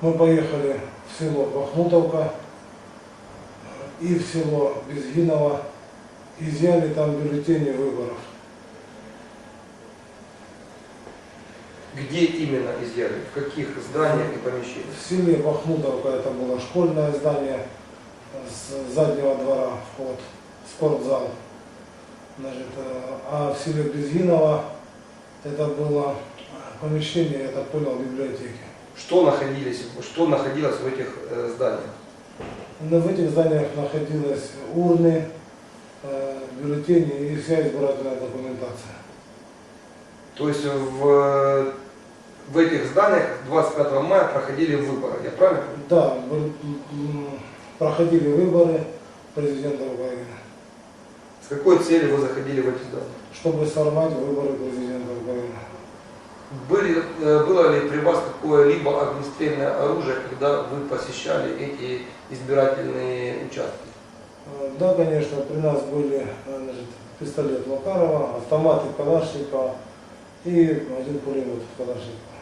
Мы поехали в село Бахмутовка и в село Безгиново, изъяли там бюллетени выборов. Где именно изъяли? В каких зданиях и помещениях? В селе Бахмутовка это было школьное здание с заднего двора вход, спортзал. Значит, а в селе Безгиново это было помещение, я так понял, библиотеки. Что находились, что находилось в этих э, зданиях? Но в этих зданиях находились урны, э, бюллетени и вся избирательная документация. То есть в, в этих зданиях 25 мая проходили выборы, я правильно понимаю? Да, проходили выборы президента Украины, С какой целью вы заходили в эти здания? чтобы сорвать выборы президента. Были, э, было ли при вас какое-либо огнестрельное оружие, когда вы посещали эти избирательные участки? Э, Да, конечно, при нас были э, значит, пистолет Макарова, автоматы Калашникова и один пулемет Калашникова.